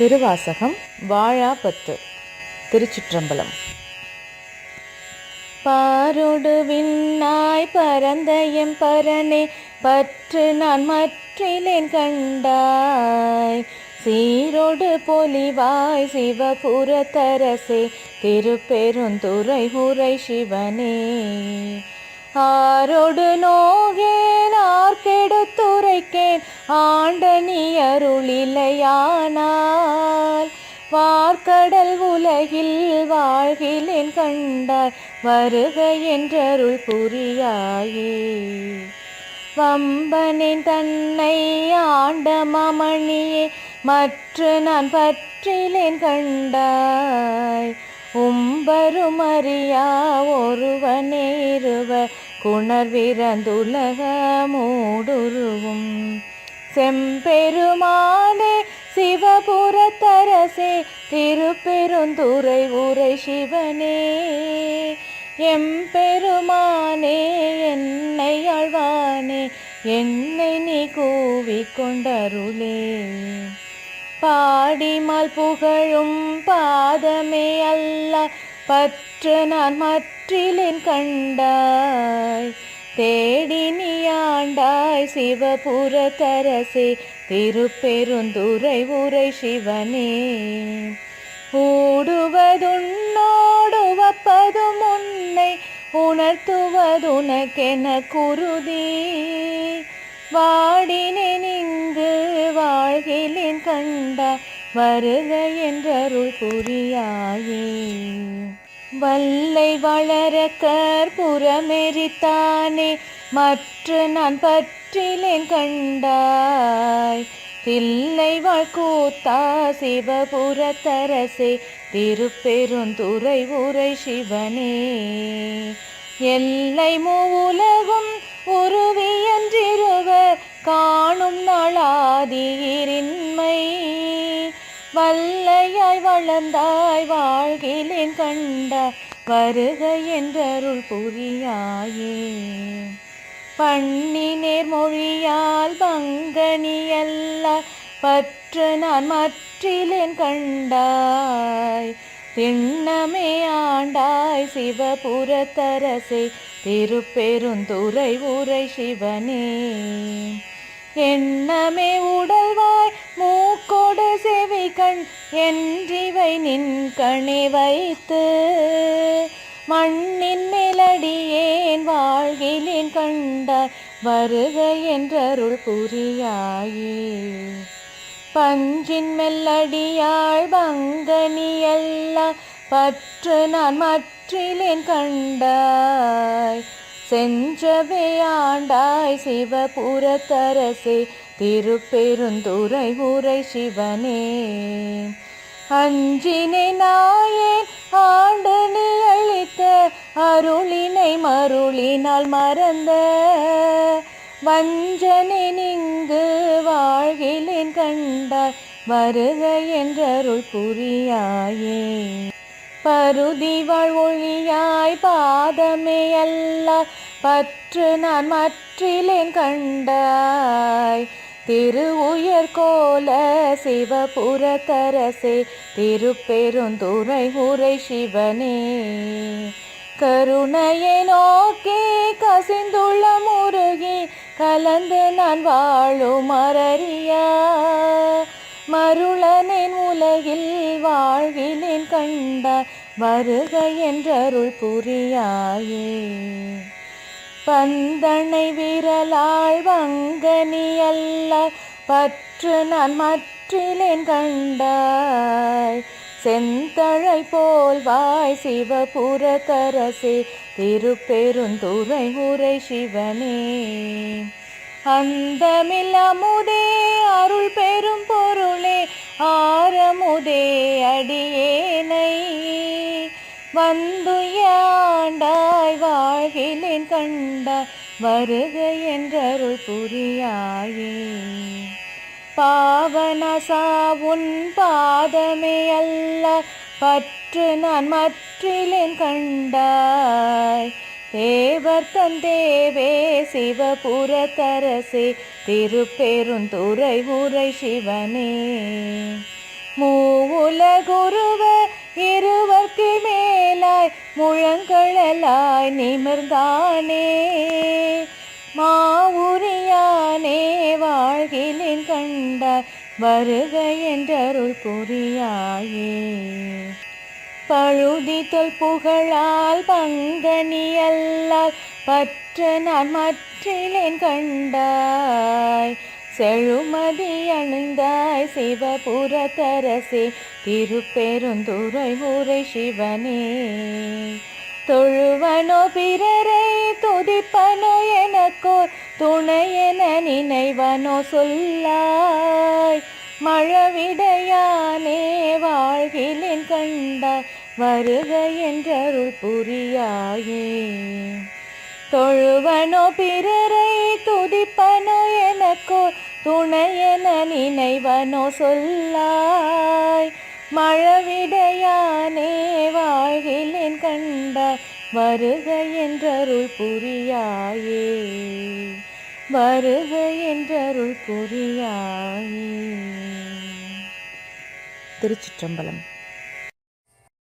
திருவாசகம் வாழாபத்து திருச்சிற்றம்பலம். பாரொடு விண்ணாய் பரந்த எம் பரனே பற்று நான் மற்றிலேன் கண்டாய். சீரோடு பொலிவாய் சிவபுரத்தரசே திருப்பெருந்துரை உரை சிவனே. ஆரோடு நோகேன் ஆர்க்கெடுத்துரைக்கேன் ஆண்ட நீ அருளிலையானால் வார்க்கடல் உலகில் வாழ்கிலேன் கண்டாய் வருக என்றருள் புரியாயே. வம்பனின் தன்னை ஆண்ட மமணியே மற்ற நான் பற்றிலேன் கண்டாய். உம்பருமறியா ஒருவனே இருவர் குணர்விறந்துலக மூடுருவும் செம்பெருமானே சிவபுரத்தரசே திருப்பெருந்துரை உரை சிவனே. எம்பெருமானே என்னை ஆழ்வானே என்னை நீ கூவிக் கொண்டருளே. பாடிமால் புகழும் பாதமே அல்ல. பற்று நான் மற்றிலேன் கண்டாய். தேடி நீ ஆண்டாய் சிவபுரத்தரசே திருப்பெருந்துரை உரை சிவனே. ஓடுவதுன்னோடுவப்பதும் உன்னை உணர்த்துவதுனக்கென குருதி. வாடினே கண்ட வருக என்றருள் புரியாயே. வல்லை வளர கற்புறமெரித்தானே மற்ற நான் பற்றிலேன் கண்டாய். தில்லை வாழ்கூத்தா சிவபுரத்தரசே திருப்பெருந்துரை உரை சிவனே. எல்லை மூலகும் உருவ நாளாதீரின்மை வல்லையாய் வளர்ந்தாய் வாழ்கிலேன் கண்ட வருக என்றருள் புரியாயே. பண்ணினேர் மொழியால் பங்கனியல்ல பற்று நான் மற்றிலேன் கண்டாய். திண்ணமே ஆண்டாய் சிவபுரத்தரசே திருப்பெருந்துரை உரை சிவனே. எண்ணமே உடல்வாய் மூக்கோடு செவி கண் என்றிவை நின் கணை வைத்து. மண்ணின் மேலடியேன் வாழ்கிலேன் கண்டாய் வருக என்றருள் புரியாயே. பஞ்சின் மெல்லடியாள் பங்கனியல்ல பற்று நான் மற்றிலேன் கண்டாய். செஞ்சவே ஆண்டாய் சிவபுரத்தரசே திருப்பெருந்துரை உரை சிவனே. அஞ்சினை நாயேன் ஆண்டு நீ அளித்த அருளினை மருளினால் மறந்த. வஞ்சனை நீங்கு வாழ்கிலேன் கண்டாய் வருக என்றருள் புரியாயே. பருதிவள் ஒழியாய் பாதமே அல்ல. பற்று நான் மற்றிலேன் கண்டாய். திரு உயர் கோல சிவபுரத்தரசே திருப்பெருந்துரை உரை சிவனே. கருணையை நோக்கி கசிந்துள்ள முருகி கலந்து நான் வாழும் மரறியா. மருளனேன் உலகில் வாழ்கிலேன் கண்டாய் வருக என்றருள் புரியாயே. பந்தனை விரலாள் வங்கனி அல்ல பற்று நான் மற்றிலேன் கண்டாய். செந்தழை போல் வாய் சிவபுரத்தரசே திருப்பெருந்துறை உரை சிவனே. அந்தமில் அமுதே அருள் பெரும் பொருளே ஆரமுதே அடியேனை. வந்துயாண்டாய் வாழ்கிலேன் கண்டாய் வருக என்றருள் புரியாயே. பாவனசா உன் பாதமே அல்ல பற்று நான் மற்றிலேன் கண்டாய். தேவர் தந்தேவே சிவபுரத்தரசே திருப்பெருந்துரை உரை சிவனே. மூவுல மூவுலகுருவ இருவர்க்கு மேலாய் முழங்களாய் நிமிர்ந்தானே. மாவுரியானே வாழ்கிலேன் கண்டாய் வருக என்றருள் புரியாயே. பழுதித்தல் புகழால் பங்கனியல்லால் பற்று நான் மற்றிலேன் கண்டாய். செழுமதி அணிந்தாய் சிவபுரத்தரசே திருப்பெருந்துரை ஊரை சிவனே. தொழுவனோ பிறரை துதிப்பனோ எனக்கோர் துணையென நினைவனோ சொல்லாய். மழவிடையானே வாழ்கிலேன் கண்டாய். வருக என்றருள் புரியாயே. தொழுவனோ பிறரை துதிப்பனோ எனக்கோ துணையென நினைவனோ சொல்லாய். மழவிடையானே வாழ்கிலேன் கண்டாய் வருக என்றருள் புரியாயே. வருக என்றருள் புரியாயே. திருச்சிற்றம்பலம்.